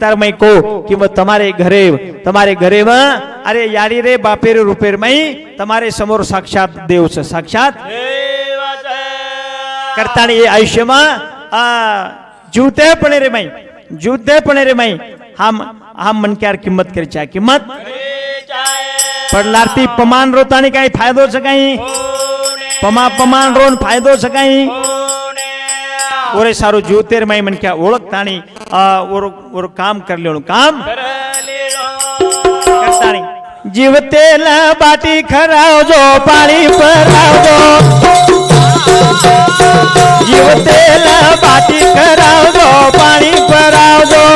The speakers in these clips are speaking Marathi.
તારમય કહો કે મ તમારે ઘરે તમારે ઘરેમાં અરે યારી રે બાપેર રૂપેરમય તમારે સમોર સાક્ષાત દેવ છે સાક્ષાત કરતાની એ આયુષ્યમાં આ જીવતે પણ રે મય જીવતે પણ રે મય હામ હામ મન ક્યાર કિંમત કરી છે આ કિંમત પણ લારતી પમાન રોતાની કઈ ફાયદો છે કઈ પમા પમાન રો ને ફાયદો છે કઈ ઓરે સારું જીવતેર મય મન ક્યાં ઓળખતાની ஒரு ஒரு காம் கர் லேணும் காம் જીવ તેલ બાટી ખરાવજો પાણી ભરાવજો જીવ તેલ બાટી ખરાવજો પાણી ભરાવજો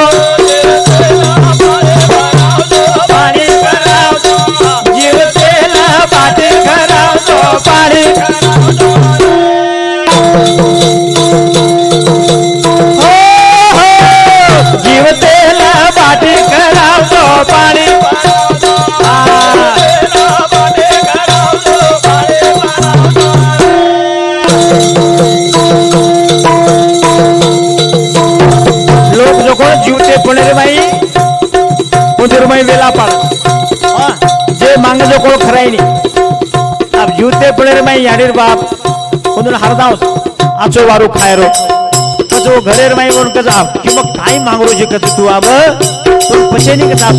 बाई वेला पाड हा, जे मांग जो कोण खराय नी अब जीवते पुणे रे बाई याडीर बाप उधर हरदाव आचो वारू खाय रो। कजो घरे रे बाई कोण कजा कि मग काय मांगरो जे कज तू आब तू पचे नी कजा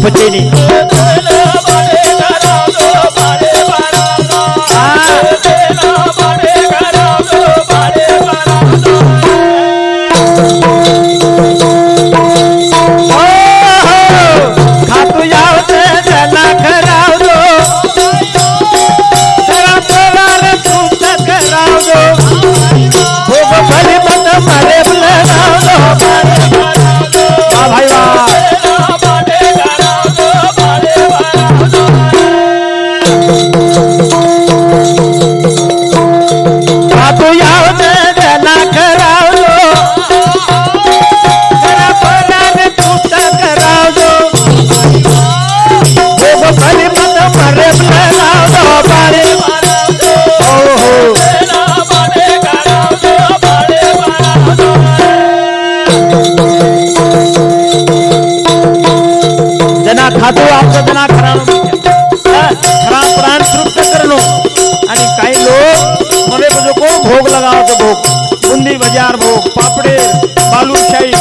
आणि काही लोक मला जो कोण भोग लगावतो भोग। बुंदी बाजार भोग पापडे बालूशाही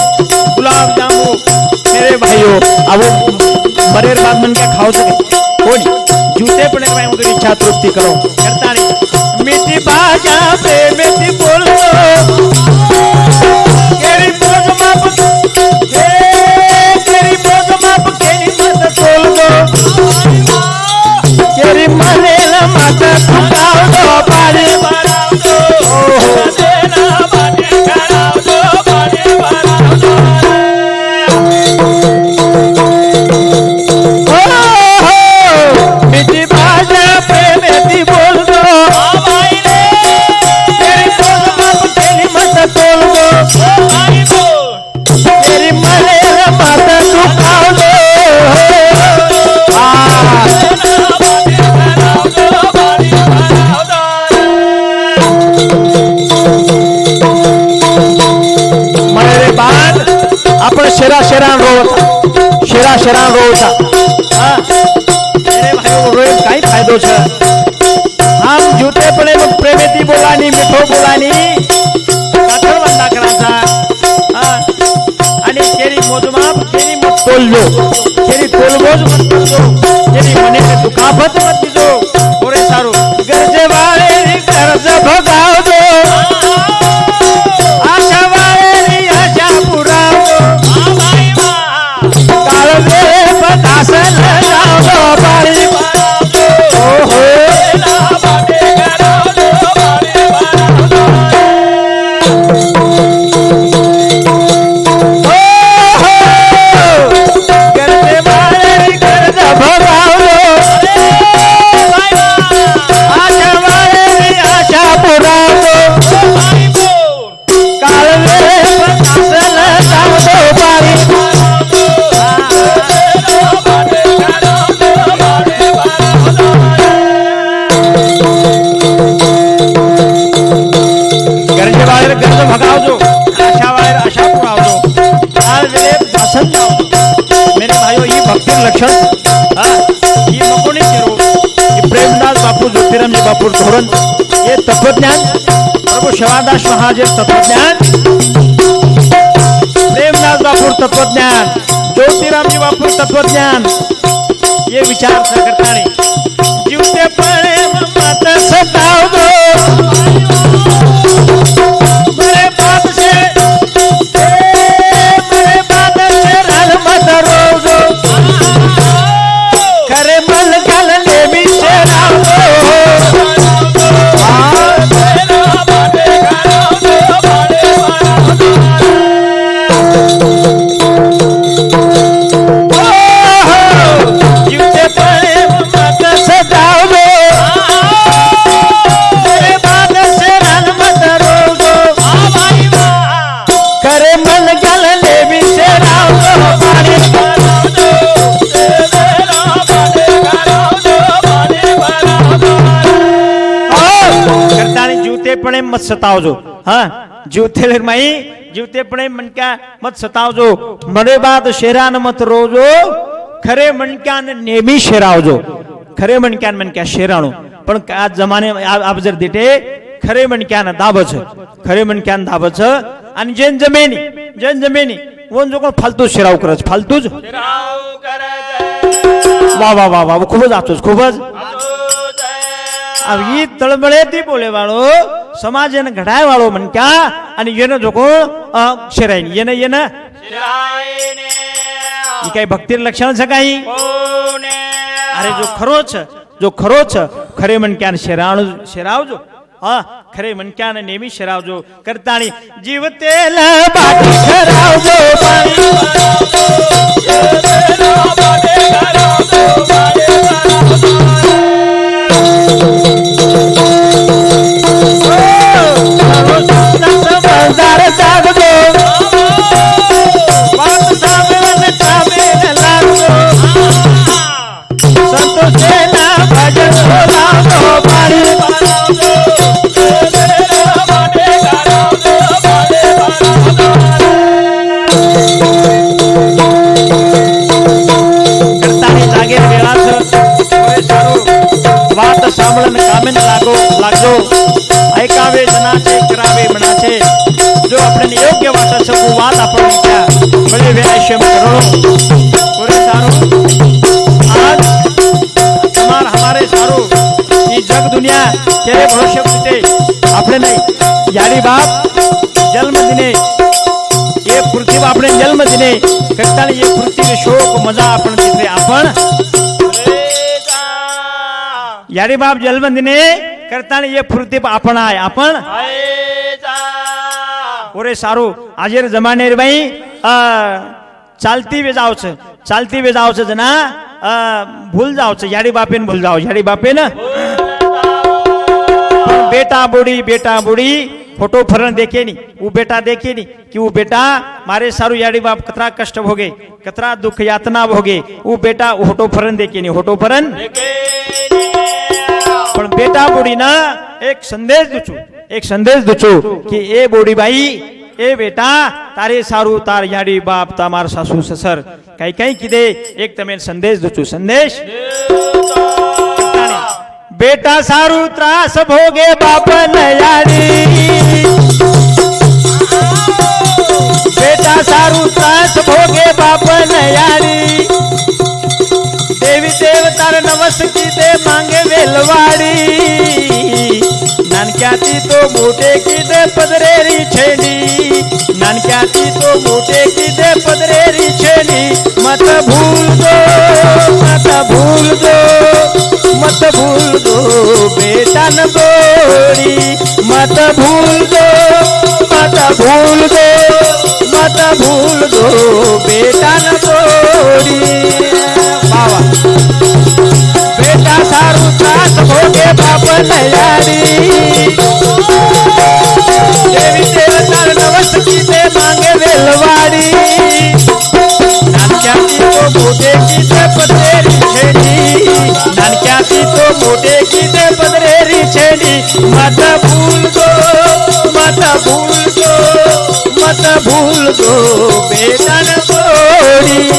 गुलाब जामू मेरे भाइयों अब बरेर बाद मन क्या खाओ सके? कोणी जूते पड़े भाई उनकी इच्छा तृप्ति करो। करता नहीं। मीठी बाजा पे मीठी शेरा शेरान रोवता शेरा शेरान रोवता हा? अरे भाई रोईन काय फायदो छ? हम जूते पडे मग प्रेमेती बोलानी मिठो बोलानी. काठळ बंदा करायचा हा? आणि केरी मोजमाप तेरी मत तोललो तेरी तोलबोज मत तोललो केरी मने दुखापत मत ज्योतिराम धोरण हे तत्वज्ञान. प्रभू शिवादास महाराज हे तत्वज्ञान. प्रेमदास बापूर तत्वज्ञान. ज्योतिरामजी बापूर तत्वज्ञान. हे विचार करता जीवते पण मत सतावो मत सतावजो हा? जीवते माई जीवतेपणे मणक्या मत सतावजो। मरे बाद शेरान मत रोजो खरे मणक्यान नेहमी शेरावजो। खरे मणक्यान मणक्या शेराणो। पण का जमाने आप जर देते खरे मणक्यान दाबच खरे मणक्यान दाबच आणि जेन जमेनी जेन जमेनी वोन जो कोण फालतू शेराव करच फालतूच। वा वा वा वा खूपच आतोच खूपच। ई तळमळे बोले वाळो સમાજ એને ઘડાય વાળો મન ક્યા અને એને જોકો શેરાય એને એને એ કઈ ભક્તિ લક્ષણ છે કઈ અરે જો ખરો છે જો ખરો છે ખરે મન ક્યાં શેરાણું શેરાવજો હા ખરે મન ક્યાં નેમી શેરાવજો કરતાણી જીવ તેલ બાટી શેરાવજો લાગજો ऐकावे जनाचे करावे मनाचे जो આપણે યોગ્ય વાત છે वो વાત આપણને क्या बड़े वैश्यम करो पूरे सारो आज हमार हमारे सारो ये जग दुनिया तेरे भरोसे होते આપણે નહીં यारी बाप जन्म दिने ये पृथ्वी આપણે जन्म दिने करता ये पृथ्वी शोक मजा आपण तिथे आपण यारी बाप जन्म दिने કરતા એ ફૂર્તિ આપણ આય આપણ ઓરે સારું આજે જમાને ભાઈ ચાલતી વેજાવ છે ચાલતી વેજાવ છે જના ભૂલ જાવ છે યાડી બાપે ને ભૂલ જાવ યાડી બાપે ને બેટા બુડી બેટા બુડી ખોટો ફરણ દેખે નહીં હું બેટા દેખે નહીં કે હું બેટા મારે સારું યાડી બાપ કતરા કષ્ટ ભોગે કતરા દુઃખ યાતના ભોગે હું બેટા હોટો ફરણ દેખે નહીં હોટો ફરણ પણ બેટા બોડીના એક સંદેશ દઉં છું એક સંદેશ દઉં છું કે એ બોડીબાઈ એ બેટા તારે સારું તાર યાડી બાપ તમાર સાસુ સસર કઈ કઈ કીધે એક તમે સંદેશ દઉં છું સંદેશ બેટા સારું ત્રાસ ભોગે બાપ નયાડી બેટા સારું ત્રાસ ભોગે બાપ નયાડી દેવી वसती ते मांगे वेलवाडी. नानक्याती तो मोठे किदे पदरेरी छेडी नानक्याती तो मोठे किदे पदरेरी छेडी मत भूल दो मत भूल दो मत भूल दो बेटान गोडी मत भूल दो मत भूल दो मत भूल दो बेटान गोडी बावा સારું ત્રાસ ભોગે બાપ નયાડી દેવી દેવતા નવસ કીધે માંગે વેલવાડી નાનક્યાથી તો મોટે કીધે પદરેરી છેડી નાનક્યાથી તો મોટે કીધે પદરેરી છેડી મત ભૂલજો મત ભૂલજો મત ભૂલજો બેટા ન બોડી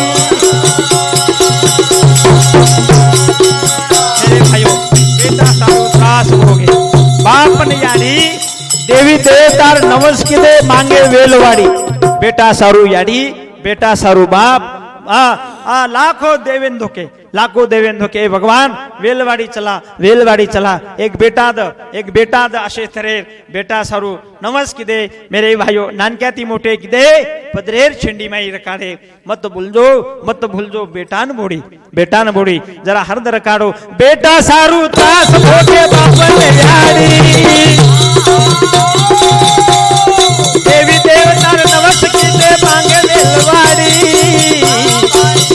નવસ કીધે માંગે વેલવાડી બેટા સારું યાડી બેટા સારું બાપ આ આ લાખો દેવેન્દ્ર के लाखों देवेंद्र के भगवान वेलवाडी चला वेलवाडी चला एक बेटा द एक बेटा द असे थरेर बेटा सारू नमस किदे मेरे भाइयों नानक्याती मोठे किदे पदरेर छेंडी माई रकाडे मत भूलजो मत भूलजो बेटान बोडी बेटान बोडी जरा हरदर काढो बेटा सारू तास मोठे बापने याडी देवी देवतार नमस्किते मांगे देलवारी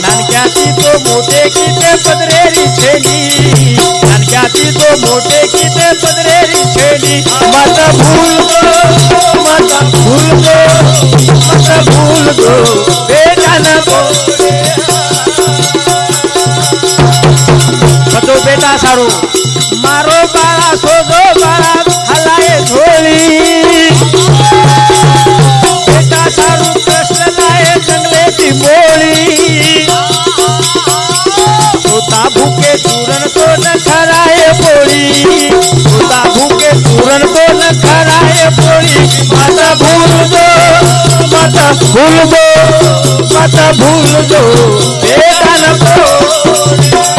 नानक्याची तो मोठे किते पदरेरी छेली नानक्याची तो मोठे किते पदरेरी छेली मत भूल गो मत भूल गो मत भूल गो बेटा नको मतो बेटा सारो. मारो बाळा सोजो माता भूल दो माता भूल दो माता भूल दो बेटा न